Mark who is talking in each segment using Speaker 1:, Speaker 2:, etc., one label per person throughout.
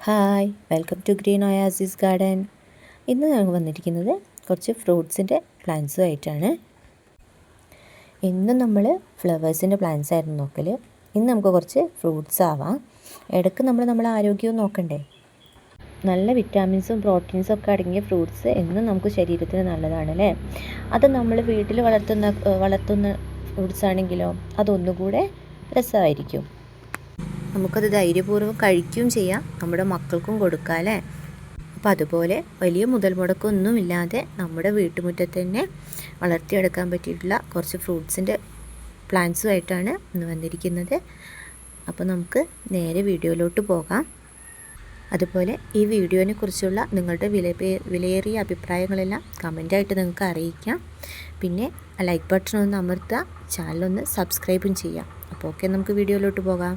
Speaker 1: Hi welcome to Green Oasis Garden ഇന്ന് ഞങ്ങൾ വന്നിരിക്കുന്നത് കുറച്ച് ഫ്രൂട്ട്സിന്റെ പ്ലാന്റ്സും ആയിട്ടാണ് ഇന്ന് നമ്മൾ ഫ്ലവേഴ്സിന്റെ പ്ലാന്റ്സ് ആയിരുന്നു നോക്കൽ ഇന്ന് നമുക്ക് കുറച്ച് ഫ്രൂട്ട്സ് ആവാം. ഇടയ്ക്ക് നമ്മൾ നമ്മളെ ആരോഗ്യവും നോക്കണ്ടേ? നല്ല വിറ്റാമിൻസും പ്രോട്ടീൻസും ഒക്കെ അടങ്ങിയ ഫ്രൂട്ട്സ് എന്നും നമുക്ക് ശരീരത്തിന് നല്ലതാണ് അല്ലേ അത് നമ്മൾ വീട്ടിൽ വളർത്തുന്ന വളർത്തുന്ന ഫ്രൂട്ട്സ് ആണെങ്കിലോ അതൊന്നുകൂടെ രസമായിരിക്കും. നമുക്കത് ധൈര്യപൂർവം കഴിക്കുകയും ചെയ്യാം. നമ്മുടെ മക്കൾക്കും കൊടുക്കാം അല്ലേ? അപ്പോൾ അതുപോലെ വലിയ മുതൽ മുടക്കൊന്നുമില്ലാതെ നമ്മുടെ വീട്ടുമുറ്റത്ത് തന്നെ വളർത്തിയെടുക്കാൻ പറ്റിയിട്ടുള്ള കുറച്ച് ഫ്രൂട്ട്സിന്റെ പ്ലാന്റ്സുമായിട്ടാണ് ഇന്ന് വന്നിരിക്കുന്നത്. അപ്പോൾ നമുക്ക് നേരെ വീഡിയോയിലോട്ട് പോകാം. അതുപോലെ ഈ വീഡിയോനെ കുറിച്ചുള്ള നിങ്ങളുടെ വില വിലയേറിയ അഭിപ്രായങ്ങളെല്ലാം കമന്റായിട്ട് നിങ്ങൾക്ക് അറിയിക്കാം. പിന്നെ ലൈക്ക് ബട്ടൺ ഒന്ന് അമർത്തുക ചാനലൊന്ന് സബ്സ്ക്രൈബും ചെയ്യാം അപ്പോൾ ഓക്കെ നമുക്ക് വീഡിയോയിലോട്ട് പോകാം.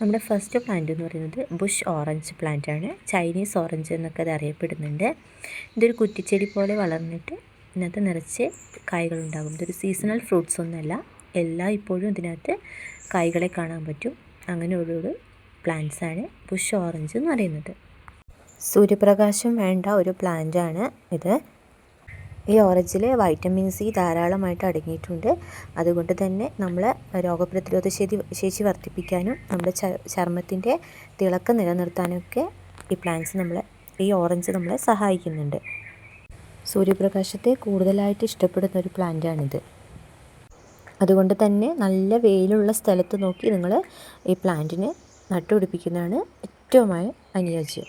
Speaker 1: നമ്മുടെ ഫസ്റ്റ് പ്ലാന്റ് എന്ന് പറയുന്നത് ബുഷ് ഓറഞ്ച് പ്ലാന്റ് ആണ്. ചൈനീസ് ഓറഞ്ച് എന്നൊക്കെ അത് അറിയപ്പെടുന്നുണ്ട്. ഇതൊരു കുറ്റിച്ചെടി പോലെ വളർന്നിട്ട് ഇതിനകത്ത് നിറച്ച് കായ്കളുണ്ടാകും ഇതൊരു സീസണൽ ഫ്രൂട്ട്സ് ഒന്നുമല്ല. എല്ലാം ഇപ്പോഴും ഇതിനകത്ത് കായ്കളെ കാണാൻ പറ്റും. അങ്ങനെ ഒരു പ്ലാന്റ്സ് ആണ് ബുഷ് ഓറഞ്ച് എന്ന് പറയുന്നത്. സൂര്യപ്രകാശം വേണ്ട ഒരു പ്ലാന്റ് ആണ് ഇത്. ഈ ഓറഞ്ചിൽ വൈറ്റമിൻ സി ധാരാളമായിട്ട് അടങ്ങിയിട്ടുണ്ട്. അതുകൊണ്ട് തന്നെ നമ്മളെ രോഗപ്രതിരോധ ശേഷി ശേഷി വർദ്ധിപ്പിക്കാനും നമ്മുടെ ചർമ്മത്തിന്റെ തിളക്കം നിലനിർത്താനൊക്കെ ഈ പ്ലാന്റ്സ് നമ്മളെ ഈ ഓറഞ്ച് നമ്മളെ സഹായിക്കുന്നുണ്ട്. സൂര്യപ്രകാശത്തെ കൂടുതലായിട്ട് ഇഷ്ടപ്പെടുന്ന ഒരു പ്ലാന്റാണിത്. അതുകൊണ്ട് തന്നെ നല്ല വെയിലുള്ള സ്ഥലത്ത് നോക്കി നിങ്ങൾ ഈ പ്ലാന്റിനെ നട്ടുപിടിപ്പിക്കുന്നതാണ് ഏറ്റവുമായി അനുയോജ്യം.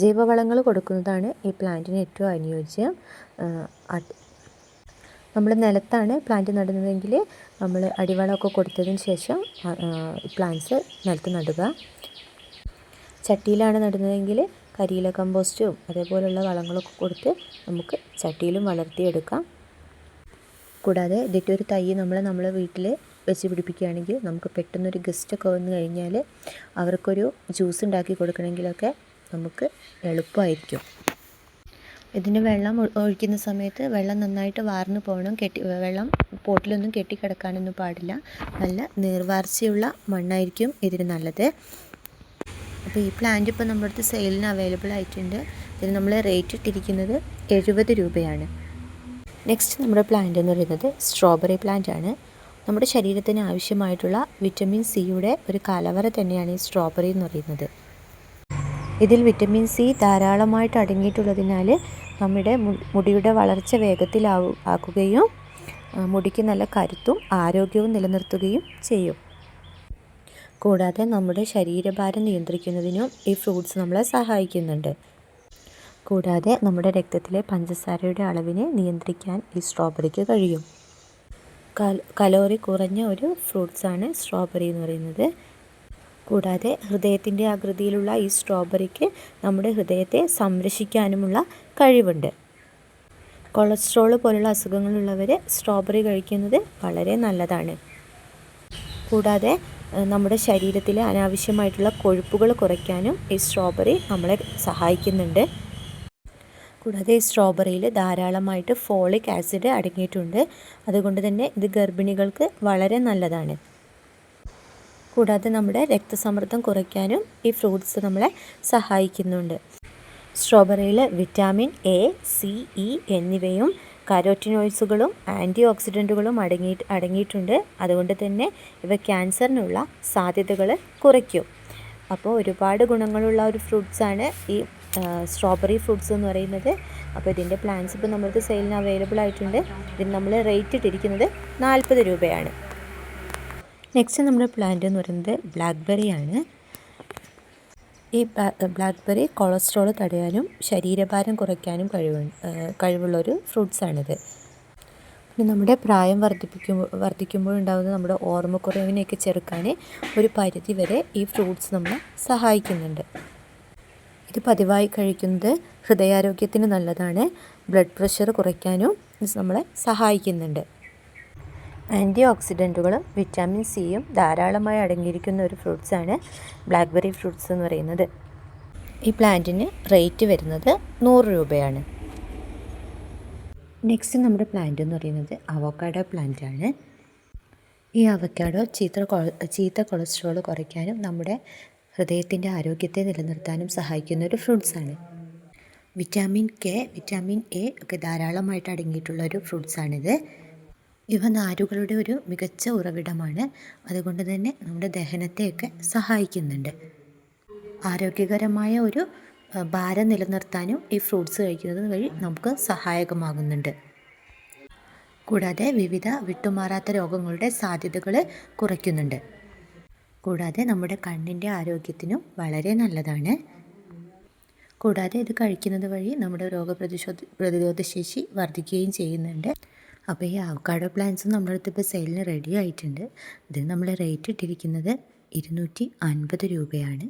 Speaker 1: ജൈവവളങ്ങൾ കൊടുക്കുന്നതാണ് ഈ പ്ലാന്റിന് ഏറ്റവും അനുയോജ്യം. നമ്മൾ നിലത്താണ് പ്ലാന്റ് നടുന്നതെങ്കിൽ നമ്മൾ അടിവളമൊക്കെ കൊടുത്തതിന് ശേഷം പ്ലാന്റ്സ് നിലത്ത് നടുക. ചട്ടിയിലാണ് നടുന്നതെങ്കിൽ കരിയില കമ്പോസ്റ്റും അതേപോലുള്ള വളങ്ങളൊക്കെ കൊടുത്ത് നമുക്ക് ചട്ടിയിലും വളർത്തിയെടുക്കാം. കൂടാതെ ഇതിന്റെ ഒരു തൈ നമ്മൾ നമ്മളെ വീട്ടിൽ വെച്ച് പിടിപ്പിക്കുകയാണെങ്കിൽ നമുക്ക് പെട്ടെന്നൊരു ഗസ്റ്റൊക്കെ വന്നു കഴിഞ്ഞാൽ അവർക്കൊരു ജ്യൂസ് ഉണ്ടാക്കി കൊടുക്കണമെങ്കിലൊക്കെ നമുക്ക് എളുപ്പമായിരിക്കും. ഇതിന് വെള്ളം ഒഴിക്കുന്ന സമയത്ത് വെള്ളം നന്നായിട്ട് വാർന്നു പോകണം. കെട്ടി വെള്ളം പോട്ടിലൊന്നും കെട്ടിക്കിടക്കാനൊന്നും പാടില്ല. നല്ല നീർവാർച്ചയുള്ള മണ്ണായിരിക്കും ഇതിന് നല്ലത്. അപ്പോൾ ഈ പ്ലാന്റ് ഇപ്പോൾ നമ്മുടെ അടുത്ത് സെയിലിന് അവൈലബിൾ ആയിട്ടുണ്ട്. ഇതിന് നമ്മൾ റേറ്റ് ഇട്ടിരിക്കുന്നത് എഴുപത് രൂപയാണ്. നെക്സ്റ്റ് നമ്മുടെ പ്ലാന്റ് എന്ന് പറയുന്നത് സ്ട്രോബെറി പ്ലാന്റ് ആണ്. നമ്മുടെ ശരീരത്തിന് ആവശ്യമായിട്ടുള്ള വിറ്റമിൻ സിയുടെ ഒരു കലവറ തന്നെയാണ് ഈ സ്ട്രോബെറി എന്ന് പറയുന്നത്. ഇതിൽ വിറ്റമിൻ സി ധാരാളമായിട്ട് അടങ്ങിയിട്ടുള്ളതിനാൽ നമ്മുടെ മുടിയുടെ വളർച്ച വേഗത്തിലാവു ആക്കുകയും മുടിക്ക് നല്ല കരുത്തും ആരോഗ്യവും നിലനിർത്തുകയും ചെയ്യും. കൂടാതെ നമ്മുടെ ശരീരഭാരം നിയന്ത്രിക്കുന്നതിനും ഈ ഫ്രൂട്ട്സ് നമ്മളെ സഹായിക്കുന്നുണ്ട്. കൂടാതെ നമ്മുടെ രക്തത്തിലെ പഞ്ചസാരയുടെ അളവിനെ നിയന്ത്രിക്കാൻ ഈ സ്ട്രോബെറിക്ക് കഴിയും. കലോറി കുറഞ്ഞ ഒരു ഫ്രൂട്ട്സാണ് സ്ട്രോബെറി എന്ന് പറയുന്നത്. കൂടാതെ ഹൃദയത്തിന്റെ ആകൃതിയിലുള്ള ഈ സ്ട്രോബെറിക്ക് നമ്മുടെ ഹൃദയത്തെ സംരക്ഷിക്കാനുമുള്ള കഴിവുണ്ട്. കൊളസ്ട്രോൾ പോലുള്ള അസുഖങ്ങളുള്ളവർ സ്ട്രോബെറി കഴിക്കുന്നത് വളരെ നല്ലതാണ്. കൂടാതെ നമ്മുടെ ശരീരത്തിലെ അനാവശ്യമായിട്ടുള്ള കൊഴുപ്പുകൾ കുറയ്ക്കാനും ഈ സ്ട്രോബെറി നമ്മളെ സഹായിക്കുന്നുണ്ട്. കൂടാതെ സ്ട്രോബെറിയിൽ ധാരാളമായിട്ട് ഫോളിക് ആസിഡ് അടങ്ങിയിട്ടുണ്ട്. അതുകൊണ്ട് തന്നെ ഇത് ഗർഭിണികൾക്ക് വളരെ നല്ലതാണ്. കൂടാതെ നമ്മുടെ രക്തസമ്മർദ്ദം കുറയ്ക്കാനും ഈ ഫ്രൂട്ട്സ് നമ്മളെ സഹായിക്കുന്നുണ്ട്. സ്ട്രോബെറിയിൽ വിറ്റാമിൻ എ സി ഇ എന്നിവയും കാരോറ്റിനോയിഡ്സുകളും ആന്റി ഓക്സിഡന്റുകളും അടങ്ങി അടങ്ങിയിട്ടുണ്ട്. അതുകൊണ്ട് തന്നെ ഇവ ക്യാൻസറിനുള്ള സാധ്യതകൾ കുറയ്ക്കും. അപ്പോൾ ഒരുപാട് ഗുണങ്ങളുള്ള ഒരു ഫ്രൂട്ട്സാണ് ഈ സ്ട്രോബെറി ഫ്രൂട്ട്സ് എന്ന് പറയുന്നത്. അപ്പോൾ ഇതിന്റെ പ്ലാൻസ് ഇപ്പോൾ നമ്മൾക്ക് സെയിലിന് അവൈലബിൾ ആയിട്ടുണ്ട്. ഇതിന് നമ്മൾ റേറ്റ് ഇട്ടിരിക്കുന്നത് നാൽപ്പത് രൂപയാണ്. നെക്സ്റ്റ് നമ്മുടെ പ്ലാന്റ് എന്ന് പറയുന്നത് ബ്ലാക്ക്ബെറി ആണ്. ഈ ബ്ലാക്ക്ബെറി കൊളസ്ട്രോൾ തടയാനും ശരീരഭാരം കുറയ്ക്കാനും കഴിവ് കഴിവുള്ളൊരു ഫ്രൂട്ട്സാണിത് പിന്നെ നമ്മുടെ പ്രായം വർദ്ധിപ്പിക്കുമ്പോൾ വർദ്ധിക്കുമ്പോഴുണ്ടാകുന്ന നമ്മുടെ ഓർമ്മക്കുറവിനെയൊക്കെ ചെറുക്കാൻ ഒരു പരിധി വരെ ഈ ഫ്രൂട്ട്സ് നമ്മളെ സഹായിക്കുന്നുണ്ട്. ഇത് പതിവായി കഴിക്കുന്നത് ഹൃദയാരോഗ്യത്തിന് നല്ലതാണ്. ബ്ലഡ് പ്രഷർ കുറയ്ക്കാനും ഇത് നമ്മളെ സഹായിക്കുന്നുണ്ട്. ആന്റി ഓക്സിഡന്റുകളും വിറ്റാമിൻ സിയും ധാരാളമായി അടങ്ങിയിരിക്കുന്ന ഒരു ഫ്രൂട്ട്സാണ് ബ്ലാക്ക്ബെറി ഫ്രൂട്ട്സ് എന്ന് പറയുന്നത്. ഈ പ്ലാന്റിന് റേറ്റ് വരുന്നത് നൂറ് രൂപയാണ്. നെക്സ്റ്റ് നമ്മുടെ പ്ലാന്റ് എന്ന് പറയുന്നത് അവക്കാഡോ പ്ലാന്റാണ്. ഈ അവക്കാഡോ ചീത്ത ചീത്ത കൊളസ്ട്രോൾ കുറയ്ക്കാനും നമ്മുടെ ഹൃദയത്തിന്റെ ആരോഗ്യത്തെ നിലനിർത്താനും സഹായിക്കുന്ന ഒരു ഫ്രൂട്ട്സാണ്. വിറ്റാമിൻ കെ വിറ്റാമിൻ എ ഒക്കെ ധാരാളമായിട്ട് അടങ്ങിയിട്ടുള്ള ഒരു ഫ്രൂട്ട്സാണിത്. ഇവ നാരുകളുടെ ഒരു മികച്ച ഉറവിടമാണ്. അതുകൊണ്ട് തന്നെ നമ്മുടെ ദഹനത്തെയൊക്കെ സഹായിക്കുന്നുണ്ട്. ആരോഗ്യകരമായ ഒരു ഭാരം നിലനിർത്താനും ഈ ഫ്രൂട്ട്സ് കഴിക്കുന്നത് വഴി നമുക്ക് സഹായകമാകുന്നുണ്ട്. കൂടാതെ വിവിധ വിട്ടുമാറാത്ത രോഗങ്ങളുടെ സാധ്യതകൾ കുറയ്ക്കുന്നുണ്ട്. കൂടാതെ നമ്മുടെ കണ്ണിന്റെ ആരോഗ്യത്തിനും വളരെ നല്ലതാണ്. കൂടാതെ ഇത് കഴിക്കുന്നത് വഴി നമ്മുടെ രോഗപ്രതിശോധ പ്രതിരോധ ശേഷി വർദ്ധിക്കുകയും ചെയ്യുന്നുണ്ട്. അപ്പോൾ ഈ അവക്കാഡോ പ്ലാന്റ്സ് നമ്മുടെ അടുത്ത് ഇപ്പോൾ സെയിലിന് റെഡി ആയിട്ടുണ്ട്. ഇതിന് നമ്മൾ റേറ്റ് ഇട്ടിരിക്കുന്നത് ഇരുന്നൂറ്റി അൻപത് രൂപയാണ്.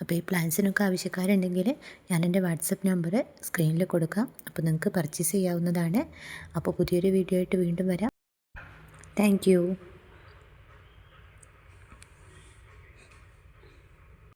Speaker 1: അപ്പോൾ ഈ പ്ലാൻസിനൊക്കെ ആവശ്യക്കാരുണ്ടെങ്കിൽ ഞാൻ എന്റെ വാട്സപ്പ് നമ്പർ സ്ക്രീനിൽ കൊടുക്കാം. അപ്പോൾ നിങ്ങൾക്ക് പർച്ചേസ് ചെയ്യാവുന്നതാണ്. അപ്പോൾ പുതിയൊരു വീഡിയോ ആയിട്ട് വീണ്ടും വരാം. താങ്ക്